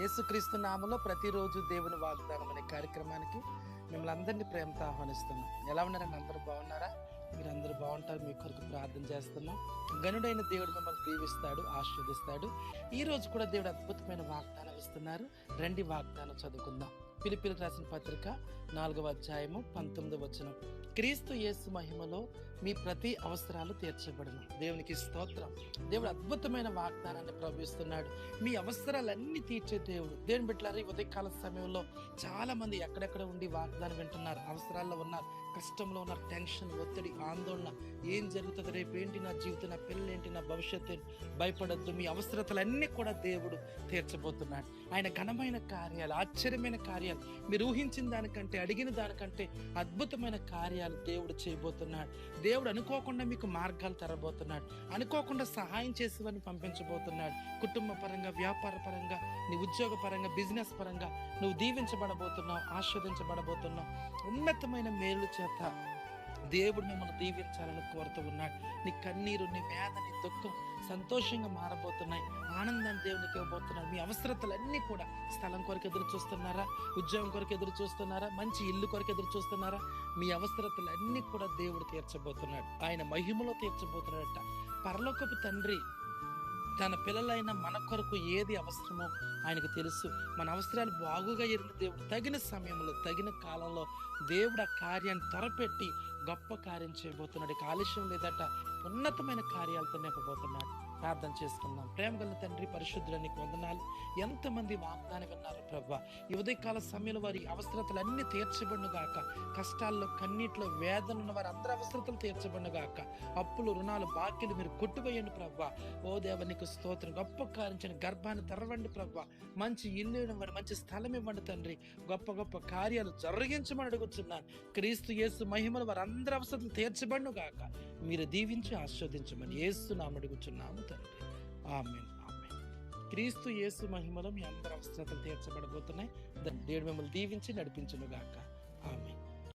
యేసుక్రీస్తు నామలో ప్రతిరోజు దేవుని వాగ్దానం అనే కార్యక్రమానికి మిమ్మల్ని అందరినీ ప్రేమతో ఆహ్వానిస్తున్నాం. ఎలా ఉన్నారండి? అందరూ బాగున్నారా? మీరు అందరూ బాగుంటారు. మీ కొరకు ప్రార్థన చేస్తున్నాం. గనుడైన దేవుడు మిమ్మల్ని దీవిస్తాడు ఆశీర్వదిస్తాడు. ఈ రోజు కూడా దేవుడు అద్భుతమైన వాగ్దానం ఇస్తున్నారు. రండి వాగ్దానం చదువుకుందాం. పిలిపిలు రాసిన పత్రిక నాలుగవ అధ్యాయము పంతొమ్మిది వచనం. క్రీస్తు యేసు మహిమలో మీ ప్రతి అవసరాలు తీర్చబడను. దేవునికి స్తోత్రం. దేవుడు అద్భుతమైన వాగ్దానాన్ని ప్రవహిస్తున్నాడు. మీ అవసరాలన్నీ తీర్చే దేవుడు. దేవుని బిడ్డలారు ఈ ఉదయకాల సమయంలో చాలా మంది ఎక్కడెక్కడ ఉండి వాగ్దానం వింటున్నారు అవసరాల్లో ఉన్నారు కష్టంలో ఉన్నారు టెన్షన్ ఒత్తిడి ఆందోళన. ఏం జరుగుతుంది రేపు? ఏంటి నా జీవితం? నా పిల్లలు ఏంటి? నా భవిష్యత్తు భయపడద్దు. మీ అవసరతలన్నీ కూడా దేవుడు తీర్చబోతున్నాడు. ఆయన ఘనమైన కార్యాలు ఆశ్చర్యమైన కార్యాలు. మీరు ఊహించిన దానికంటే అడిగిన దానికంటే అద్భుతమైన కార్యాలు దేవుడు చేయబోతున్నాడు. దేవుడు అనుకోకుండా మీకు మార్గాలు తెరబోతున్నాడు. అనుకోకుండా సహాయం చేసేవని పంపించబోతున్నాడు. కుటుంబ పరంగా వ్యాపార పరంగా నీ ఉద్యోగ పరంగా బిజినెస్ పరంగా నువ్వు దీవించబడబోతున్నావు ఆస్వాదించబడబోతున్నావు. ఉన్నతమైన మేలు చేత దేవుడు మిమ్మల్ని దీవించాలని కోరుతూ ఉన్నాడు. నీ కన్నీరు నీ వేద నీ దుఃఖం సంతోషంగా మారబోతున్నాయి. ఆనందాన్ని దేవునికి ఇవ్వబోతున్నాడు మీ అవసరతలన్నీ కూడా స్థలం కొరకు ఎదురు చూస్తున్నారా? ఉద్యోగం కొరకు ఎదురు చూస్తున్నారా? మంచి ఇల్లు కొరకు ఎదురు చూస్తున్నారా? మీ అవసరతలన్నీ కూడా దేవుడు తీర్చబోతున్నాడు. ఆయన మహిమలో తీర్చబోతున్నాడట. పరలోకపు తండ్రి తన పిల్లలైన మన కొరకు ఏది అవసరమో ఆయనకు తెలుసు. మన అవసరాలు బాగుగా ఎరిగిన దేవుడు తగిన సమయంలో తగిన కాలంలో దేవుడు ఆ కార్యాన్ని త్వరపెట్టి గొప్ప కార్యం చేయబోతున్నాడు. కాలుష్యం ఆలస్యం లేదట ఉన్నతమైన కార్యాలతో నింపబోతున్నాడు. ప్రార్థన చేసుకుందాం. ప్రేమ గల తండ్రి పరిశుద్ధుల వందనాలు. ఎంతమంది వాగ్దానం విన్నారు ప్రభా. ఈ ఉదయకాల సమయంలో వారి అవసరతలన్నీ తీర్చబడిన గాక. కష్టాల్లో కన్నీటిలో వేదన ఉన్న వారి అందరి అవసరతలు తీర్చబడిన గాక. అప్పులు రుణాలు బాకీలు మీరు కొట్టువేయండి ప్రభా. ఓ దేవ నీకు స్తోత్రం. గొప్ప కారించిన గర్భాన్ని తెరవండి ప్రభా. మంచి ఇల్లు ఇవ్వండి మంచి స్థలం ఇవ్వండి తండ్రి. గొప్ప గొప్ప కార్యాలు జరిగించమని అడుగుతున్నాను. క్రీస్తు యేసు మహిమలు వారి అందరి అవసరం తీర్చబడిన గాక. మీరు దీవించి ఆస్వాదించమని యేసు అడుగుచున్నాము తండ్రి. ఆమె ఆమె క్రీస్తు యేసు మహిమలో మీ అందరి అవసరతలు తీర్చబడబోతున్నాయి. దేవుడు మిమ్మల్ని దీవించి నడిపించునుగాక ఆమె